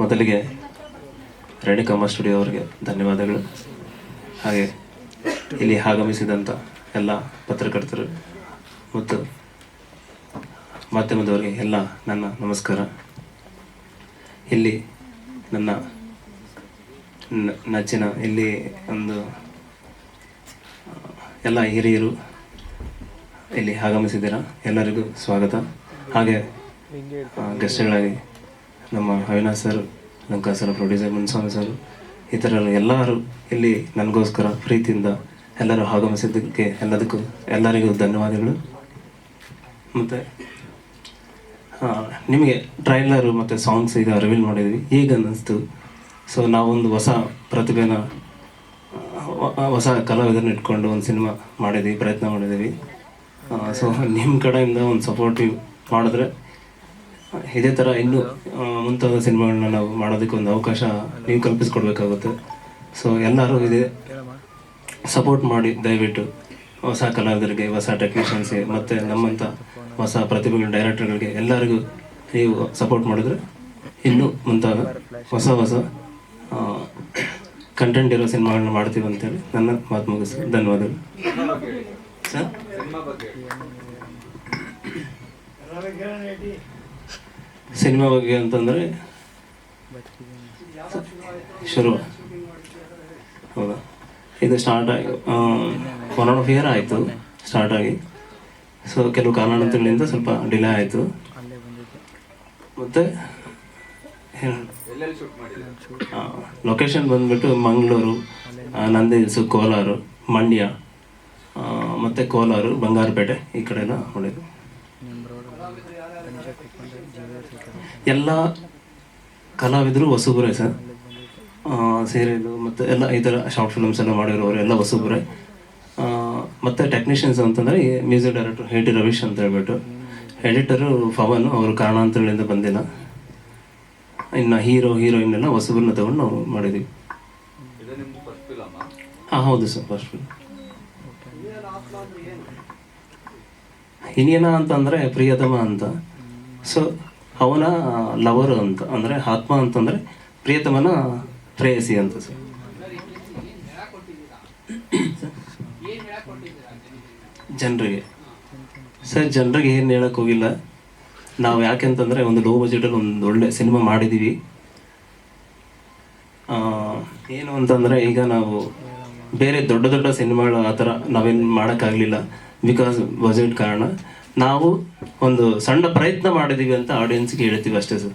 ಮೊದಲಿಗೆ ರೇಣುಕಮ್ಮ ಸ್ಟುಡಿಯೋ ಅವರಿಗೆ ಧನ್ಯವಾದಗಳು. ಹಾಗೆ ಇಲ್ಲಿ ಆಗಮಿಸಿದಂಥ ಎಲ್ಲ ಪತ್ರಕರ್ತರು ಮತ್ತು ಮಾಧ್ಯಮದವರಿಗೆ ಎಲ್ಲ ನನ್ನ ನಮಸ್ಕಾರ. ಇಲ್ಲಿ ನನ್ನ ನೆಚ್ಚಿನ ಇಲ್ಲಿ ಒಂದು ಎಲ್ಲ ಹಿರಿಯರು ಇಲ್ಲಿ ಆಗಮಿಸಿದ್ದೀರಾ? ಎಲ್ಲರಿಗೂ ಸ್ವಾಗತ. ಹಾಗೆ ಗೆಸ್ಟ್ಗಳಾಗಿ ನಮ್ಮ Avinash sir, Lanka sir, producer Munswamy sir, ಈ ಥರ ಎಲ್ಲರೂ ಇಲ್ಲಿ ನನಗೋಸ್ಕರ ಪ್ರೀತಿಯಿಂದ ಎಲ್ಲರೂ ಆಗಮಿಸಿದ್ದಕ್ಕೆ ಎಲ್ಲದಕ್ಕೂ ಎಲ್ಲರಿಗೂ ಧನ್ಯವಾದಗಳು. ಮತ್ತು ನಿಮಗೆ ಟ್ರೈಲರು ಮತ್ತು ಸಾಂಗ್ಸ್ ಈಗ ರಿವೀಲ್ ಮಾಡಿದ್ವಿ. ಈಗ ಅನ್ನಿಸ್ತು. ಸೊ ನಾವೊಂದು ಹೊಸ ಪ್ರತಿಭೆನ ಹೊಸ ಕಲಾವಿದರನ್ನ ಇಟ್ಕೊಂಡು ಒಂದು ಸಿನಿಮಾ ಮಾಡಿದ್ವಿ, ಪ್ರಯತ್ನ ಮಾಡಿದ್ದೀವಿ ಸೊ ನಿಮ್ಮ ಕಡೆಯಿಂದ ಒಂದು ಸಪೋರ್ಟಿವ್ ಮಾಡಿದ್ರೆ ಇದೇ ಥರ ಇನ್ನೂ ಮುಂತಾದ ಸಿನಿಮಾಗಳನ್ನ ನಾವು ಮಾಡೋದಕ್ಕೆ ಒಂದು ಅವಕಾಶ ನೀವು ಕಲ್ಪಿಸ್ಕೊಡ್ಬೇಕಾಗುತ್ತೆ. ಸೊ ಎಲ್ಲರೂ ಇದೆ ಸಪೋರ್ಟ್ ಮಾಡಿ, ದಯವಿಟ್ಟು ಹೊಸ ಕಲಾವಿದರಿಗೆ, ಹೊಸ ಟೆಕ್ನಿಷಿಯನ್ಸ್ಗೆ ಮತ್ತು ನಮ್ಮಂಥ ಹೊಸ ಪ್ರತಿಭೆಗಳ ಡೈರೆಕ್ಟರ್ಗಳಿಗೆ ಎಲ್ಲರಿಗೂ ನೀವು ಸಪೋರ್ಟ್ ಮಾಡಿದ್ರೆ ಇನ್ನೂ ಮುಂತಾದ ಹೊಸ ಹೊಸ ಕಂಟೆಂಟ್ ಇರೋ ಸಿನಿಮಾಗಳನ್ನ ಮಾಡ್ತೀವಿ ಅಂತೇಳಿ ನನ್ನ ಮಾತು ಮುಗಿಸಿ ಧನ್ಯವಾದಗಳು. ಸರ್? ಸಿನಿಮಾ ಬಗ್ಗೆ ಅಂತಂದರೆ ಶುರು. ಹೌದಾ? ಇದು ಸ್ಟಾರ್ಟ್ ಆಗಿ ಒನ್ ಆಫ್ ಇಯರ್ ಆಯಿತು ಸ್ಟಾರ್ಟ್ ಆಗಿ. ಸೊ ಕೆಲವು ಕಾರಣಗಳಿಂದ ಸ್ವಲ್ಪ ಡಿಲೇ ಆಯಿತು. ಮತ್ತು ಲೊಕೇಶನ್ ಬಂದ್ಬಿಟ್ಟು ಮಂಗಳೂರು ನಂದಿ ಹಿಲ್ಸು ಕೋಲಾರ, ಮಂಡ್ಯ ಮತ್ತು ಕೋಲಾರು, ಬಂಗಾರಪೇಟೆ ಈ ಕಡೆನ ಹೊಡೆದು ಎಲ್ಲ ಕಲಾವಿದರು ಹೊಸಬರೇ ಸರ್. ಸೀರಿಯಲು ಮತ್ತು ಎಲ್ಲ ಈ ಥರ ಶಾರ್ಟ್ ಫಿಲಮ್ಸ್ ಎಲ್ಲ ಮಾಡಿರೋರು ಎಲ್ಲ ಹೊಸಬರೇ. ಮತ್ತು ಮತ್ತೆ ಟೆಕ್ನಿಷಿಯನ್ಸ್ ಅಂತಂದರೆ music director A T Ravish ಅಂತ ಹೇಳ್ಬಿಟ್ಟು. ಎಡಿಟರು ಪವನ್ ಅವರು ಕಾರಣಾಂತರಗಳಿಂದ ಬಂದಿಲ್ಲ. ಇನ್ನು ಹೀರೋ ಹೀರೋಯಿನ್ ಎಲ್ಲ ಹೊಸಬರನ್ನ ತಗೊಂಡು ನಾವು ಮಾಡಿದ್ದೀವಿ ಹಾಂ ಹೌದು ಸರ್ ಫಸ್ಟ್ ಫಿಲ್ಮ್ ಇನ್ನೇನ ಅಂತಂದರೆ ಪ್ರಿಯತಮ ಅಂತ. ಸೊ ಅವನ ಲವರ್ ಅಂತ, ಅಂದರೆ ಆತ್ಮ ಅಂತಂದರೆ ಪ್ರಿಯತಮನ ಪ್ರೇಯಸಿ ಅಂತ ಸರ್. ಜನರಿಗೆ. ಸರ್, ಜನರಿಗೆ ಏನು ಹೇಳಕ್ ಹೋಗಿಲ್ಲ. ನಾವು ಯಾಕೆಂತಂದರೆ ಒಂದು ಲೋ ಬಜೆಟಲ್ಲಿ ಒಂದು ಒಳ್ಳೆ ಸಿನಿಮಾ ಮಾಡಿದ್ದೀವಿ ಏನು ಅಂತಂದರೆ ಈಗ ನಾವು ಬೇರೆ ದೊಡ್ಡ ದೊಡ್ಡ ಸಿನಿಮಾಗಳು ಆ ಥರ ನಾವೇನು ಮಾಡೋಕ್ಕಾಗಲಿಲ್ಲ ಬಿಕಾಸ್ ಬಜೆಟ್ ಕಾರಣ. ನಾವು ಒಂದು ಸಣ್ಣ ಪ್ರಯತ್ನ ಮಾಡಿದೀವಿ ಅಂತ ಆಡಿಯನ್ಸ್ಗೆ ಹೇಳ್ತೀವಿ ಅಷ್ಟೇ ಸರ್.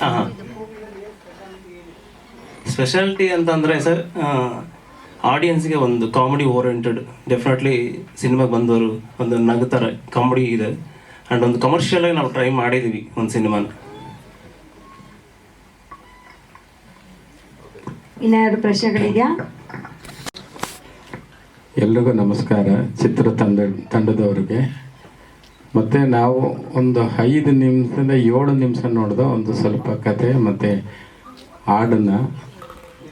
ಹಾಂ ಸ್ಪೆಷಾಲಿಟಿ ಅಂತಂದರೆ ಸರ್ ಆಡಿಯನ್ಸ್ಗೆ ಒಂದು ಕಾಮಿಡಿ ಓರಿಯೆಂಟೆಡ್ ಡೆಫಿನೆಟ್ಲಿ ಸಿನಿಮಾಗೆ ಬಂದವರು ಒಂದು ನಗುತ್ತಾರೆ ಕಾಮಿಡಿ ಇದೆ. ಆ್ಯಂಡ್ ಒಂದು ಕಮರ್ಷಿಯಲಾಗಿ ನಾವು ಟ್ರೈ ಮಾಡಿದ್ದೀವಿ ಒಂದು ಸಿನಿಮಾನ ಇನ್ನಾರು ಪ್ರಶ್ನೆಗಳಿದೆಯಾ? ಎಲ್ರಿಗೂ ನಮಸ್ಕಾರ. ಚಿತ್ರ ತಂಡ ತಂಡದವ್ರಿಗೆ. ಮತ್ತು ನಾವು ಒಂದು ಐದು ನಿಮಿಷದಿಂದ ಏಳು ನಿಮಿಷ ನೋಡಿದ ಒಂದು ಸ್ವಲ್ಪ ಕತೆ ಮತ್ತು ಹಾಡನ್ನು.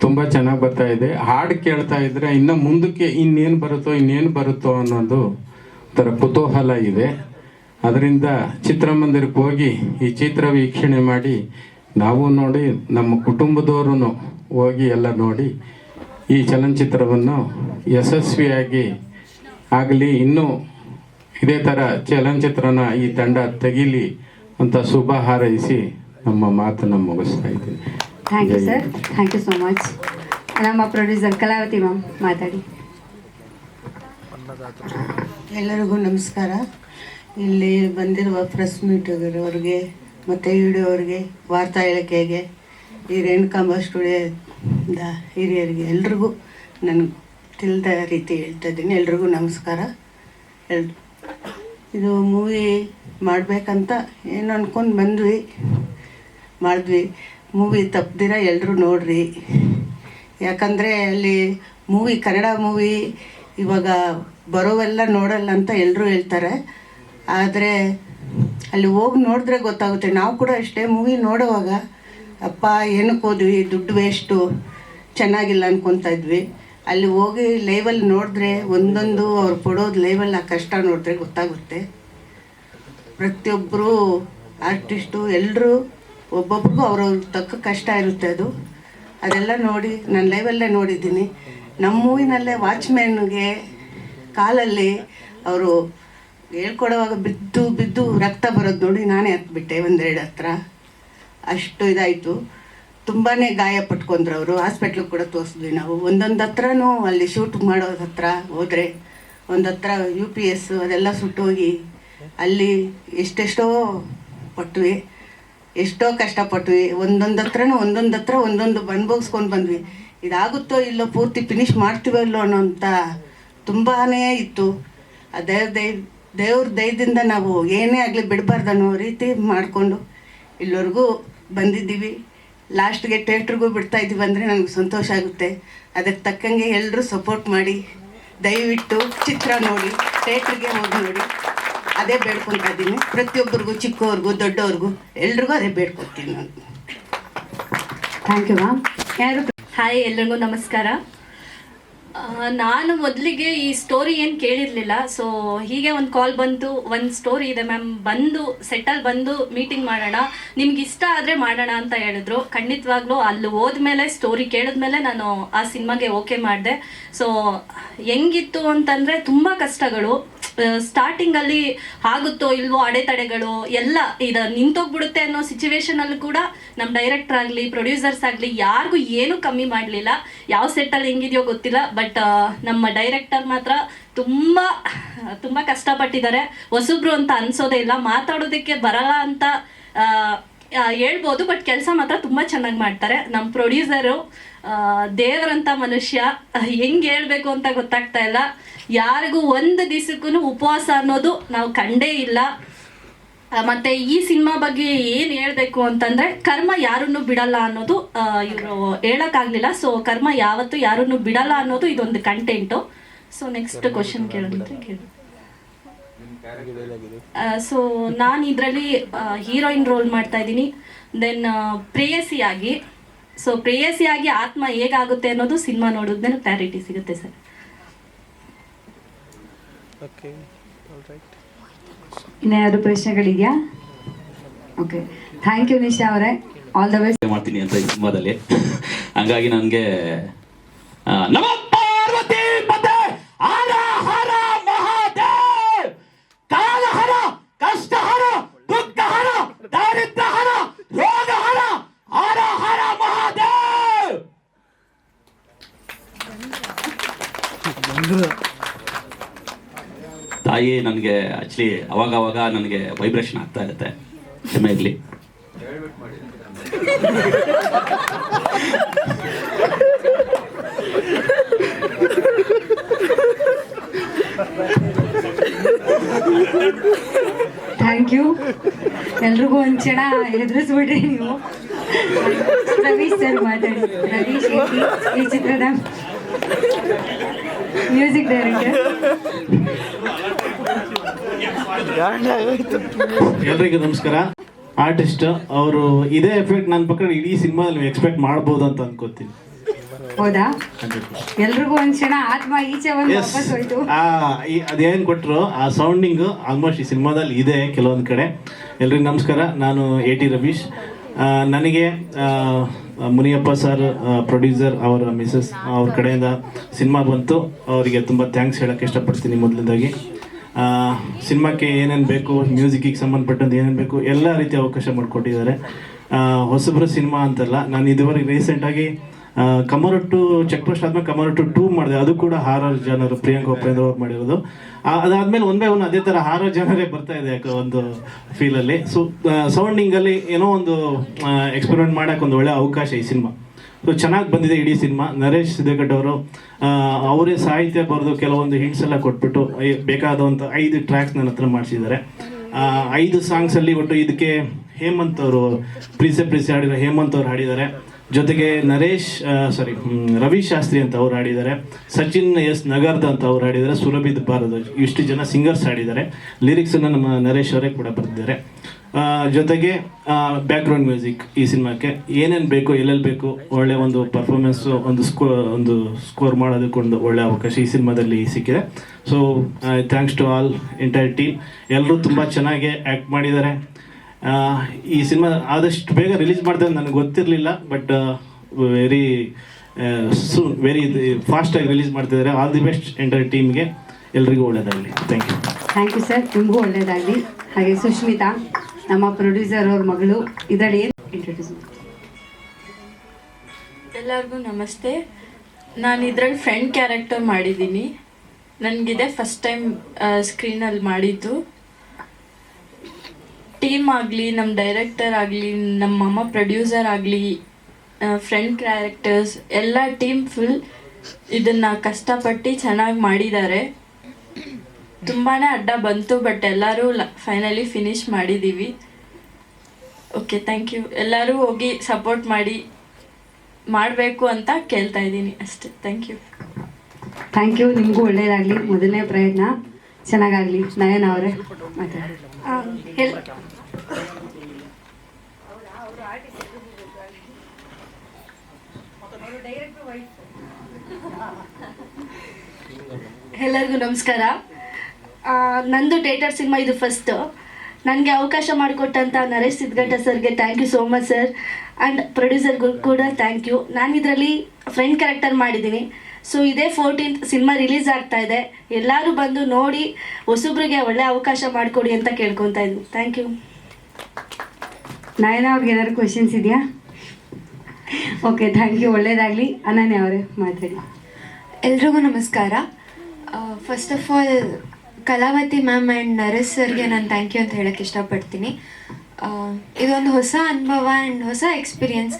ತುಂಬ ಚೆನ್ನಾಗಿ ಬರ್ತಾ ಇದೆ. ಹಾಡು ಕೇಳ್ತಾ ಇದ್ದರೆ ಇನ್ನು ಮುಂದಕ್ಕೆ ಇನ್ನೇನು ಬರುತ್ತೋ ಇನ್ನೇನು ಬರುತ್ತೋ ಅನ್ನೋದು ಒಂಥರ ಕುತೂಹಲ ಇದೆ. ಅದರಿಂದ ಚಿತ್ರಮಂದಿರಕ್ಕೆ ಹೋಗಿ ಈ ಚಿತ್ರ ವೀಕ್ಷಣೆ ಮಾಡಿ ನಾವು ನೋಡಿ ನಮ್ಮ ಕುಟುಂಬದವರು ಹೋಗಿ ಎಲ್ಲ ನೋಡಿ ಈ ಚಲನಚಿತ್ರವನ್ನು ಯಶಸ್ವಿಯಾಗಿ ಆಗಲಿ ಇನ್ನೂ ಇದೇ ಥರ ಚಲನಚಿತ್ರನ ಈ ತಂಡ ತೆಗೀಲಿ ಅಂತ ಶುಭ ಹಾರೈಸಿ ನಮ್ಮ ಮಾತನ್ನು ಮುಗಿಸ್ತಾ ಇದ್ದೀನಿ. Thank you sir. Thank you so much. ನಮ್ಮ ಪ್ರೊಡ್ಯೂಸರ್ ಕಲಾವತಿ ಮ್ಯಾಮ್ ಮಾತಾಡಿ. ಎಲ್ಲರಿಗೂ ನಮಸ್ಕಾರ. ಇಲ್ಲಿ ಬಂದಿರುವ ಪ್ರೆಸ್ ಮೀಟ್ವರಿಗೆ ಮತ್ತು ವಿಡಿಯೋವ್ರಿಗೆ ವಾರ್ತಾ ಹೇಳಿಕೆಗೆ ಈ ರೇಣುಕಾಂಬ ಸ್ಟುಡಿಯೋದ ಹಿರಿಯರಿಗೆ ಎಲ್ರಿಗೂ ನನಗೆ ತಿಳಿದ ರೀತಿ ಹೇಳ್ತಾ ಇದ್ದೀನಿ. ಎಲ್ರಿಗೂ ನಮಸ್ಕಾರ. ಎಲ್, ಇದು ಮೂವಿ ಮಾಡಬೇಕಂತ ಏನು ಅಂದ್ಕೊಂಡು ಬಂದ್ವಿ. ಮಾಡಿದ್ವಿ. ಮೂವಿ ತಪ್ಪದಿರ ಎಲ್ಲರೂ ನೋಡ್ರಿ. ಯಾಕಂದರೆ ಅಲ್ಲಿ ಮೂವಿ ಕನ್ನಡ ಮೂವಿ ಇವಾಗ ಬರೋವೆಲ್ಲ ನೋಡಲ್ಲ ಅಂತ ಎಲ್ಲರೂ ಹೇಳ್ತಾರೆ. ಆದರೆ ಅಲ್ಲಿ ಹೋಗಿ ನೋಡಿದ್ರೆ ಗೊತ್ತಾಗುತ್ತೆ. ನಾವು ಕೂಡ ಅಷ್ಟೇ ಮೂವಿ ನೋಡುವಾಗ ಅಪ್ಪ, ಏನಕ್ಕೆ ಹೋದ್ವಿ? ದುಡ್ಡು ವೇಸ್ಟು ಚೆನ್ನಾಗಿಲ್ಲ ಅನ್ಕೊತಾ ಇದ್ವಿ. ಅಲ್ಲಿ ಹೋಗಿ ಲೈವಲ್ಲಿ ನೋಡಿದ್ರೆ, ಒಂದೊಂದು ಅವ್ರು ಕೊಡೋದು ಲೈವಲ್ಲಿ ಆ ಕಷ್ಟ ನೋಡಿದ್ರೆ ಗೊತ್ತಾಗುತ್ತೆ. ಪ್ರತಿಯೊಬ್ಬರು ಆರ್ಟಿಸ್ಟು ಎಲ್ಲರೂ ಒಬ್ಬೊಬ್ರಿಗೂ ಅವ್ರವ್ರ ತಕ್ಕ ಕಷ್ಟ ಇರುತ್ತೆ ಅದು. ಅದೆಲ್ಲ ನೋಡಿ, ನಾನು ಲೈವಲ್ಲೇ ನೋಡಿದ್ದೀನಿ. ನಮ್ಮ ಮೂವಿನಲ್ಲೇ ವಾಚ್ಮ್ಯಾನ್ಗೆ ಕಾಲಲ್ಲಿ ಅವರು ಹೇಳ್ಕೊಡೋವಾಗ ಬಿದ್ದು ಬಿದ್ದು ರಕ್ತ ಬರೋದು ನೋಡಿ ನಾನೇ ಹತ್ಬಿಟ್ಟೆ ಒಂದೆರಡು ಹತ್ರ. ಅಷ್ಟು ಇದಾಯಿತು. ತುಂಬಾ ಗಾಯ ಪಟ್ಕೊಂಡ್ರು ಅವರು ಹಾಸ್ಪಿಟ್ಲಿಗೆ ಕೂಡ ತೋರಿಸಿದ್ವಿ ನಾವು. ಒಂದೊಂದು ಹತ್ರನೂ ಅಲ್ಲಿ ಶೂಟ್ ಮಾಡೋದು ಹತ್ರ ಹೋದರೆ, ಒಂದು ಹತ್ರ ಯು ಪಿ ಎಸ್ ಅದೆಲ್ಲ ಸುಟ್ಟೋಗಿ ಅಲ್ಲಿ ಎಷ್ಟೆಷ್ಟೋ ಪಟ್ವಿ, ಎಷ್ಟೋ ಕಷ್ಟಪಟ್ವಿ. ಒಂದೊಂದು ಹತ್ರನೂ ಒಂದೊಂದು ಹತ್ರ ಒಂದೊಂದು ಅನುಭವಿಸ್ಕೊಂಡು ಬಂದ್ವಿ. ಇದಾಗುತ್ತೋ ಇಲ್ಲೋ ಪೂರ್ತಿ ಫಿನಿಶ್ ಮಾಡ್ತೀವೋ ಇಲ್ಲೋ ಅಂತ ತುಂಬಾ ಇತ್ತು. ದೇವ್ರ ದೈ ದೇವ್ರ ದಯದಿಂದ ನಾವು ಏನೇ ಆಗಲಿ ಬಿಡಬಾರ್ದು ಅನ್ನೋ ರೀತಿ ಮಾಡಿಕೊಂಡು ಇಲ್ಲಿವರೆಗೂ ಬಂದಿದ್ದೀವಿ. ಲಾಸ್ಟ್ಗೆ ಥಿಯೇಟ್ರಿಗೂ ಬಿಡ್ತಾ ಇದ್ದೀವಿ ಅಂದರೆ ನನಗೆ ಸಂತೋಷ ಆಗುತ್ತೆ. ಅದಕ್ಕೆ ತಕ್ಕಂಗೆ ಎಲ್ಲರೂ ಸಪೋರ್ಟ್ ಮಾಡಿ ದಯವಿಟ್ಟು ಚಿತ್ರ ನೋಡಿ ಥಿಯೇಟ್ರಿಗೆ ಹೋಗಿ ನೋಡಿ. ಅದೇ ಬೇಡ್ಕೊತಾ ಇದ್ದೀನಿ. ಪ್ರತಿಯೊಬ್ಬರಿಗೂ ಚಿಕ್ಕವ್ರಿಗೂ ದೊಡ್ಡವ್ರಿಗೂ ಎಲ್ರಿಗೂ ಅದೇ ಬೇಡ್ಕೊತೀನಿ ನಾನು. ಥ್ಯಾಂಕ್ ಯು ಮ್ಯಾಮ್ ಯಾರು ಹಾಯ್ ಎಲ್ರಿಗೂ ನಮಸ್ಕಾರ. ನಾನು ಮೊದಲಿಗೆ ಈ ಸ್ಟೋರಿ ಏನು ಕೇಳಿರಲಿಲ್ಲ. ಸೊ ಹೀಗೆ ಒಂದು ಕಾಲ್ ಬಂತು. ಒಂದು ಸ್ಟೋರಿ ಇದೆ ಮ್ಯಾಮ್ ಬಂದು ಸೆಟಲ್ ಬಂದು ಮೀಟಿಂಗ್ ಮಾಡೋಣ. ನಿಮ್ಗೆ ಇಷ್ಟ ಆದರೆ ಮಾಡೋಣ ಅಂತ ಹೇಳಿದ್ರು. ಖಂಡಿತವಾಗ್ಲೂ ಅಲ್ಲಿ ಹೋದ್ಮೇಲೆ ಸ್ಟೋರಿ ಕೇಳಿದ್ಮೇಲೆ ನಾನು ಆ ಸಿನಿಮಾಗೆ ಓಕೆ ಮಾಡಿದೆ. ಸೊ ಹೆಂಗಿತ್ತು ಅಂತಂದರೆ ತುಂಬ ಕಷ್ಟಗಳು. ಸ್ಟಾರ್ಟಿಂಗಲ್ಲಿ ಆಗುತ್ತೋ ಇಲ್ವೋ ಅಡೆತಡೆಗಳು ಎಲ್ಲ ಇದು ನಿಂತೋಗ್ಬಿಡುತ್ತೆ ಅನ್ನೋ ಸಿಚುವೇಶನ್ ಅಲ್ಲಿ ಕೂಡ ನಮ್ಮ ಡೈರೆಕ್ಟರ್ ಆಗಲಿ ಪ್ರೊಡ್ಯೂಸರ್ಸ್ ಆಗಲಿ ಯಾರಿಗೂ ಏನು ಕಮ್ಮಿ ಮಾಡಲಿಲ್ಲ. ಯಾವ ಸೆಟ್ಟಲ್ಲಿ ಹೆಂಗಿದೆಯೋ ಗೊತ್ತಿಲ್ಲ ಬಟ್ ನಮ್ಮ ಡೈರೆಕ್ಟರ್ ಮಾತ್ರ ತುಂಬ ತುಂಬ ಕಷ್ಟಪಟ್ಟಿದ್ದಾರೆ. ಹೊಸಬ್ರು ಅಂತ ಅನ್ಸೋದೇ ಇಲ್ಲ, ಮಾತಾಡೋದಕ್ಕೆ ಬರಲ್ಲ ಅಂತ ಹೇಳ್ಬೋದು ಬಟ್ ಕೆಲಸ ಮಾತ್ರ ತುಂಬ ಚೆನ್ನಾಗಿ ಮಾಡ್ತಾರೆ. ನಮ್ಮ ಪ್ರೊಡ್ಯೂಸರು ದೇವರಂತ ಮನುಷ್ಯ ಹೆಂಗೆ ಹೇಳ್ಬೇಕು ಅಂತ ಗೊತ್ತಾಗ್ತಾ ಇಲ್ಲ. ಯಾರಿಗೂ ಒಂದು ದಿವಸಕ್ಕೂ ಉಪವಾಸ ಅನ್ನೋದು ನಾವು ಕಂಡೇ ಇಲ್ಲ. ಮತ್ತೆ ಈ ಸಿನಿಮಾ ಬಗ್ಗೆ ಏನು ಹೇಳಬೇಕು ಅಂತಂದ್ರೆ ಕರ್ಮ ಯಾರನ್ನು ಬಿಡಲ್ಲ ಅನ್ನೋದು ಇವರು ಹೇಳಕ್ಕಾಗ್ಲಿಲ್ಲ. ಸೊ ಕರ್ಮ ಯಾವತ್ತು ಯಾರನ್ನು ಬಿಡಲ್ಲ ಅನ್ನೋದು ಇದೊಂದು ಕಂಟೆಂಟು ಸೊ ನೆಕ್ಸ್ಟ್ ಕ್ವಶನ್ ಕೇಳಿದ್ರೆ ಕೇಳಿ. ಸೊ ನಾನು ಇದರಲ್ಲಿ ಹೀರೋಯಿನ್ ರೋಲ್ ಮಾಡ್ತಾ ಇದ್ದೀನಿ. ದೆನ್ ಪ್ರೇಯಸಿಯಾಗಿ. ಸೊ ಪ್ರೇಯಸಿಯಾಗಿ ಆತ್ಮ ಹೇಗಾಗುತ್ತೆ ಅನ್ನೋದು ಸಿನಿಮಾ ನೋಡಿದ್ಮೇಲೆ ಕ್ಲಾರಿಟಿ ಸಿಗುತ್ತೆ ಸರ್. ಇನ್ಯಾರು ಪ್ರಶ್ನೆಗಳಿದೆಯಾ? ಓಕೆ ಥ್ಯಾಂಕ್ ಯು ನಿಶಾ ಅವರೇ. ಆಲ್ ದ ಬೆಸ್ಟ್ ಮಾಡ್ತೀನಿ ಅಂತ ಈ ಸಿನಿಮಾದಲ್ಲಿ. ಹಂಗಾಗಿ ನನಗೆ ನಮ ಪಾರ್ವತಿ ಪತೆ ಹರ ಹರ ಮಹಾದೇವ್ ಕಾಲ ಹರ ಕಷ್ಟ ಹರ ದುಃಖ ಹರ ದಾರಿದ್ರ್ಯ ಹರ ರೋಗ ಹರ ಹರ ಹರ ಮಹಾದೇವ್ ತಾಯಿ ನನಗೆ ಆಕ್ಚುಲಿ ಅವಾಗ ಅವಾಗ ನನಗೆ ವೈಬ್ರೇಷನ್ ಆಗ್ತಾ ಇರುತ್ತೆ. ಇರಲಿ ಥ್ಯಾಂಕ್ ಯು ಎಲ್ರಿಗೂ ಒಂದು ಕ್ಷಣ ಎದುರಿಸ್ಬಿಡ್ರಿ ನೀವು. ರವೀಶ್ ಸರ್ ಮಾತಾಡಿ. ರವೀಶ್ ಈ ಚಿತ್ರದ ಮ್ಯೂಸಿಕ್ ಡೈರೆಕ್ಟರ್. ಎಲ್ರಿಗೂ ನಮಸ್ಕಾರ. ಆರ್ಟಿಸ್ಟ್ ಅವರು ಇದೇ ಎಫೆಕ್ಟ್ ನನ್ನ ಪಕ್ಕ ಇಡೀ ಸಿನಿಮಾದಲ್ಲಿ ಎಕ್ಸ್ಪೆಕ್ಟ್ ಮಾಡಬಹುದು ಅಂತ ಅನ್ಕೋತೀನಿ. ಹೌದಾ? ಎಲ್ರಿಗೂ ಒಂದ್ ಕ್ಷಣ ಆತ್ಮ ಈಚೆ ಒಂದು ಎಸ್ ವಾಪಸ್ ಹೋಯ್ತು. ಅದೇನು ಕೊಟ್ಟರು ಆ ಸೌಂಡಿಂಗ್ ಆಲ್ಮೋಸ್ಟ್ ಈ ಸಿನಿಮಾದಲ್ಲಿ ಇದೆ ಕೆಲವೊಂದು ಕಡೆ. ಎಲ್ರಿಗೂ ನಮಸ್ಕಾರ ನಾನು ಎ ಟಿ ರವೀಶ್ ನನಗೆ ಮುನಿಯಪ್ಪ ಸರ್ ಪ್ರೊಡ್ಯೂಸರ್ ಅವರ ಮಿಸಸ್ ಅವ್ರ ಕಡೆಯಿಂದ ಸಿನಿಮಾ ಬಂತು. ಅವರಿಗೆ ತುಂಬ ಥ್ಯಾಂಕ್ಸ್ ಹೇಳೋಕ್ಕೆ ಇಷ್ಟಪಡ್ತೀನಿ ಮೊದಲನೇದಾಗಿ. ಸಿನಿಮಾಕ್ಕೆ ಏನೇನು ಬೇಕು, ಮ್ಯೂಸಿಕ್ಕಿಗೆ ಸಂಬಂಧಪಟ್ಟಂತೆ ಏನೇನು ಬೇಕು, ಎಲ್ಲ ರೀತಿಯ ಅವಕಾಶ ಮಾಡಿಕೊಟ್ಟಿದ್ದಾರೆ. ಹೊಸಬ್ರ ಸಿನಿಮಾ ಅಂತಲ್ಲ, ನಾನು ಇದುವರೆಗೆ ರೀಸೆಂಟಾಗಿ ಕಮರಟ್ಟು ಚೆಕ್ ಪೋಸ್ಟ್ ಆದ್ಮೇಲೆ ಕಮರಟ್ಟು ಟೂ ಮಾಡಿದೆ. ಅದು ಕೂಡ ಹಾರರ್ ಜನರು, ಪ್ರಿಯಾಂಕ ಉಪೇಂದ್ರ ಅವ್ರು ಮಾಡಿರೋದು. ಅದಾದಮೇಲೆ ಒಂದೇ ಒಂದು ಅದೇ ಥರ ಹಾರರ್ ಜನರೇ ಬರ್ತಾ ಇದೆ ಯಾಕೆ ಒಂದು ಫೀಲಲ್ಲಿ ಸೊ ಸೌಂಡಿಂಗಲ್ಲಿ ಏನೋ ಒಂದು ಎಕ್ಸ್ಪೆರಿಮೆಂಟ್ ಮಾಡೋಕ್ಕೊಂದು ಒಂದು ಒಳ್ಳೆ ಅವಕಾಶ ಈ ಸಿನಿಮಾ. ಸೊ ಚೆನ್ನಾಗಿ ಬಂದಿದೆ ಇಡೀ ಸಿನಿಮಾ. ನರೇಶ್ ಅವರು ಅವರೇ ಸಾಹಿತ್ಯ ಬರೆದು ಕೆಲವೊಂದು ಹಿಂಟ್ಸ್ ಎಲ್ಲ ಕೊಟ್ಬಿಟ್ಟು ಬೇಕಾದಂಥ ಐದು ಟ್ರ್ಯಾಕ್ಸ್ ನನ್ನ ಹತ್ರ ಮಾಡಿಸಿದ್ದಾರೆ. ಐದು ಸಾಂಗ್ಸಲ್ಲಿ ಒಟ್ಟು ಇದಕ್ಕೆ ಹೇಮಂತ್ ಅವರು, ಪ್ರೀಸೆ ಪ್ರೀಸೆ ಹಾಡಿರೋ ಹೇಮಂತ್ ಅವ್ರು ಹಾಡಿದ್ದಾರೆ. ಜೊತೆಗೆ ನರೇಶ್ ಸಾರಿ ರವಿ ಶಾಸ್ತ್ರಿ ಅಂತ ಅವ್ರು ಹಾಡಿದ್ದಾರೆ. ಸಚಿನ್ ಎಸ್ ನಗರ್ದ ಅಂತ ಅವ್ರು ಹಾಡಿದ್ದಾರೆ. ಸುರಭಿದ್ ಬಾರದು ಇಷ್ಟು ಜನ ಸಿಂಗರ್ಸ್ ಹಾಡಿದ್ದಾರೆ. ಲಿರಿಕ್ಸನ್ನು ನಮ್ಮ ನರೇಶ್ ಅವರೇ ಕೂಡ ಬರೆದಿದ್ದಾರೆ. ಜೊತೆಗೆ ಬ್ಯಾಕ್ಗ್ರೌಂಡ್ ಮ್ಯೂಸಿಕ್ ಈ ಸಿನಿಮಾಕ್ಕೆ. ಏನೇನು ಬೇಕು, ಎಲ್ಲೆಲ್ಲಿ ಬೇಕು, ಒಳ್ಳೆ ಒಂದು ಪರ್ಫಾರ್ಮೆನ್ಸು ಒಂದು ಸ್ಕೋ ಒಂದು ಸ್ಕೋರ್ ಮಾಡೋದಕ್ಕೊಂದು ಒಳ್ಳೆ ಅವಕಾಶ ಈ ಸಿನಿಮಾದಲ್ಲಿ ಸಿಕ್ಕಿದೆ. So thanks to all entire team ಎಲ್ಲರೂ ತುಂಬ ಚೆನ್ನಾಗಿ ಆ್ಯಕ್ಟ್ ಮಾಡಿದ್ದಾರೆ. ಈ ಸಿನಿಮಾ ಆದಷ್ಟು ಬೇಗ ರಿಲೀಸ್ ಮಾಡ್ತಾರೆ ನನಗೆ ಗೊತ್ತಿರಲಿಲ್ಲ ಬಟ್ ವೆರಿ ಸೂನ್ ವೆರಿ ಫಾಸ್ಟಾಗಿ ರಿಲೀಸ್ ಮಾಡ್ತಿದ್ದಾರೆ. ಆಲ್ ದಿ ಬೆಸ್ಟ್ ಎಂಟೈರ್ ಟೀಮ್ಗೆ ಎಲ್ರಿಗೂ ಒಳ್ಳೆಯದಾಗಲಿ thank you thank you sir ನಿಮಗೂ ಒಳ್ಳೆಯದಾಗಲಿ ಹಾಗೆ ಸುಷ್ಮಿತಾ ನಮ್ಮ ಪ್ರೊಡ್ಯೂಸರ್ ಅವ್ರ ಮಗಳು ಇದರಲ್ಲಿ ಏನು ಇಂಟ್ರೊಡ್ಯೂಸ್ ಎಲ್ಲರಿಗೂ ನಮಸ್ತೆ. ನಾನು ಇದ್ರಲ್ಲಿ ಫ್ರೆಂಡ್ ಕ್ಯಾರೆಕ್ಟರ್ ಮಾಡಿದ್ದೀನಿ. ನನಗಿದೆ ಫಸ್ಟ್ ಟೈಮ್ ಸ್ಕ್ರೀನಲ್ಲಿ ಮಾಡಿದ್ದು. ಟೀಮ್ ಆಗಲಿ ನಮ್ಮ ಡೈರೆಕ್ಟರ್ ಆಗಲಿ ನಮ್ಮ ಅಮ್ಮ ಪ್ರೊಡ್ಯೂಸರ್ ಆಗಲಿ ಫ್ರೆಂಡ್ ಕ್ಯಾರೆಕ್ಟರ್ಸ್ ಎಲ್ಲ ಟೀಮ್ ಫುಲ್ ಇದನ್ನು ಕಷ್ಟಪಟ್ಟು ಚೆನ್ನಾಗಿ ಮಾಡಿದ್ದಾರೆ. ತುಂಬಾ ಅಡ್ಡ ಬಂತು ಬಟ್ ಎಲ್ಲರೂ ಫೈನಲಿ ಫಿನಿಶ್ ಮಾಡಿದ್ದೀವಿ ಓಕೆ ಥ್ಯಾಂಕ್ ಯು ಎಲ್ಲರೂ ಹೋಗಿ ಸಪೋರ್ಟ್ ಮಾಡಿ ಮಾಡಬೇಕು ಅಂತ ಕೇಳ್ತಾ ಇದ್ದೀನಿ ಅಷ್ಟೇ. ಥ್ಯಾಂಕ್ ಯು ಥ್ಯಾಂಕ್ ಯು ನಿಮಗೂ ಒಳ್ಳೆಯದಾಗಲಿ ಮೊದಲನೇ ಪ್ರಯತ್ನ. ಚೆನ್ನಾಗಾಗಲಿ. ನಯನ ಅವರೇ. ಎಲ್ಲರಿಗೂ ನಮಸ್ಕಾರ. ನಂದು ಡೇಟರ್ ಸಿನಿಮಾ ಇದು ಫಸ್ಟ್ ನನಗೆ ಅವಕಾಶ ಮಾಡಿಕೊಟ್ಟಂಥ ನರೇಶ್ ಸಿದ್ಗಟ್ಟ ಸರ್ಗೆ thank you so much sir and ಪ್ರೊಡ್ಯೂಸರ್ಗೂ ಕೂಡ ಥ್ಯಾಂಕ್ ಯು ನಾನು ಇದರಲ್ಲಿ ಫ್ರೆಂಡ್ ಕ್ಯಾರೆಕ್ಟರ್ ಮಾಡಿದ್ದೀನಿ. ಸೊ ಇದೇ ಫೋರ್ಟೀನ್ತ್ ಸಿನಿಮಾ ರಿಲೀಸ್ ಆಗ್ತಾ ಇದೆ. ಎಲ್ಲರೂ ಬಂದು ನೋಡಿ ಹೊಸಬ್ರಿಗೆ ಒಳ್ಳೆ ಅವಕಾಶ ಮಾಡಿಕೊಡಿ ಅಂತ ಕೇಳ್ಕೊತಾ ಇದ್ದೀನಿ ಥ್ಯಾಂಕ್ ಯು ನಾಯನ ಅವ್ರಿಗೆ ಏನಾದ್ರು ಕ್ವೆಶನ್ಸ್ ಇದೆಯಾ? ಓಕೆ ಥ್ಯಾಂಕ್ ಯು ಒಳ್ಳೇದಾಗಲಿ. ಅನನ್ಯ ಅವರೇ ಮಾತಾಡಿ. ಎಲ್ರಿಗೂ ನಮಸ್ಕಾರ. First of all Kalavathi ma'am and Naresh ಸರ್ಗೆ ನಾನು ಥ್ಯಾಂಕ್ ಯು ಅಂತ ಹೇಳಕ್ಕೆ ಇಷ್ಟಪಡ್ತೀನಿ. ಇದೊಂದು ಹೊಸ ಅನುಭವ ಆ್ಯಂಡ್ ಹೊಸ ಎಕ್ಸ್ಪೀರಿಯನ್ಸ್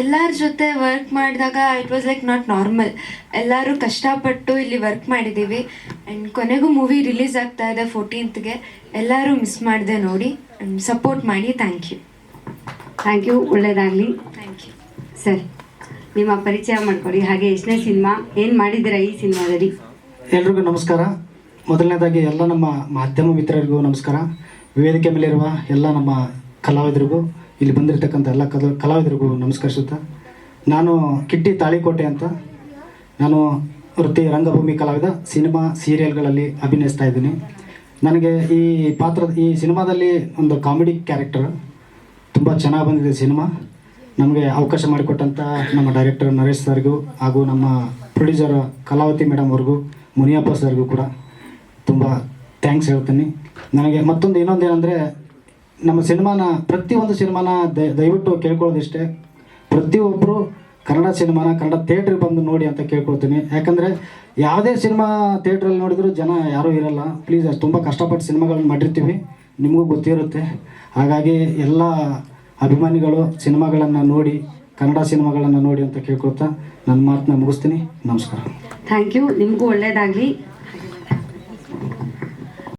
ಎಲ್ಲರ ಜೊತೆ ವರ್ಕ್ ಮಾಡಿದಾಗ it was like not normal ಎಲ್ಲರೂ ಕಷ್ಟಪಟ್ಟು ಇಲ್ಲಿ ವರ್ಕ್ ಮಾಡಿದ್ದೀವಿ ಆ್ಯಂಡ್ ಕೊನೆಗೂ ಮೂವಿ ರಿಲೀಸ್ ಆಗ್ತಾ ಇದೆ ಫೋರ್ಟೀನ್ತ್ಗೆ ಎಲ್ಲರೂ ಮಿಸ್ ಮಾಡಿದೆ ನೋಡಿ. ಆ್ಯಂಡ್ ಸಪೋರ್ಟ್ ಮಾಡಿ ಥ್ಯಾಂಕ್ ಯು ಥ್ಯಾಂಕ್ ಯು ಒಳ್ಳೆಯದಾಗಲಿ ಥ್ಯಾಂಕ್ ಯು ಸರ್ ನಿಮ್ಮ ಪರಿಚಯ ಮಾಡ್ಕೊಡಿ. ಹಾಗೆ ಎಷ್ಟನೇ ಸಿನಿಮಾ ಏನು ಮಾಡಿದ್ದೀರಾ ಈ ಸಿನಿಮಾದಲ್ಲಿ? ಎಲ್ರಿಗೂ ನಮಸ್ಕಾರ. ಮೊದಲನೇದಾಗಿ ಎಲ್ಲ ನಮ್ಮ ಮಾಧ್ಯಮ ಮಿತ್ರರಿಗೂ ನಮಸ್ಕಾರ. ವೇದಿಕೆ ಮೇಲಿರುವ ಎಲ್ಲ ನಮ್ಮ ಕಲಾವಿದರಿಗೂ, ಇಲ್ಲಿ ಬಂದಿರತಕ್ಕಂಥ ಎಲ್ಲ ಕಲ, ಕಲಾವಿದರಿಗೂ ನಮಸ್ಕರಿಸುತ್ತಾ. ನಾನು ಕಿಟ್ಟಿ ತಾಳಿಕೋಟೆ ಅಂತ. ನಾನು ವೃತ್ತಿ ರಂಗಭೂಮಿ ಕಲಾವಿದ, ಸಿನಿಮಾ, ಸೀರಿಯಲ್ಗಳಲ್ಲಿ ಅಭಿನಯಿಸ್ತಾ ಇದ್ದೀನಿ. ನನಗೆ ಈ ಪಾತ್ರ ಈ ಸಿನಿಮಾದಲ್ಲಿ ಒಂದು ಕಾಮಿಡಿ ಕ್ಯಾರೆಕ್ಟರ್, ತುಂಬ ಚೆನ್ನಾಗಿ ಬಂದಿದೆ ಸಿನಿಮಾ. ನಮಗೆ ಅವಕಾಶ ಮಾಡಿಕೊಟ್ಟಂಥ ನಮ್ಮ ಡೈರೆಕ್ಟರ್ ನರೇಶ್ ಸರ್ಗೂ ಹಾಗೂ ನಮ್ಮ ಪ್ರೊಡ್ಯೂಸರ್ ಕಲಾವತಿ ಮೇಡಮ್ ಅವ್ರಿಗೂ, ಮುನಿಯಪ್ಪ ಸರ್ಗೂ ಕೂಡ. ತುಂಬ ಥ್ಯಾಂಕ್ಸ್ ಹೇಳ್ತೀನಿ. ನನಗೆ ಮತ್ತೊಂದು ಇನ್ನೊಂದು ಏನಂದರೆ, ನಮ್ಮ ಸಿನಿಮಾನ, ಪ್ರತಿಯೊಂದು ಸಿನಿಮಾನ ದಯ ದಯವಿಟ್ಟು ಕೇಳ್ಕೊಳ್ಳೋದಿಷ್ಟೇ. ಪ್ರತಿಯೊಬ್ಬರು ಕನ್ನಡ ಸಿನಿಮಾನ, ಕನ್ನಡ ಥಿಯೇಟ್ರಿಗೆ ಬಂದು ನೋಡಿ ಅಂತ ಕೇಳ್ಕೊಳ್ತೀನಿ. ಯಾಕಂದರೆ, ಯಾವುದೇ ಸಿನಿಮಾ ಥಿಯೇಟ್ರಲ್ಲಿ ನೋಡಿದರೂ ಜನ ಯಾರೂ ಇರಲ್ಲ. ಪ್ಲೀಸ್ ತುಂಬ ಕಷ್ಟಪಟ್ಟು ಸಿನಿಮಾಗಳನ್ನ ಮಾಡಿರ್ತೀವಿ. ನಿಮಗೂ ಗೊತ್ತಿರುತ್ತೆ. ಹಾಗಾಗಿ ಎಲ್ಲ ಅಭಿಮಾನಿಗಳು ಸಿನಿಮಾಗಳನ್ನು ನೋಡಿ, ಕನ್ನಡ ಸಿನಿಮಾಗಳನ್ನು ನೋಡಿ ಅಂತ ಕೇಳ್ಕೊಳ್ತಾ ನನ್ನ ಮಾತನ್ನ ಮುಗಿಸ್ತೀನಿ. ನಮಸ್ಕಾರ. ಥ್ಯಾಂಕ್ ಯು ನಿಮಗೂ ಒಳ್ಳೇದಾಗಲಿ.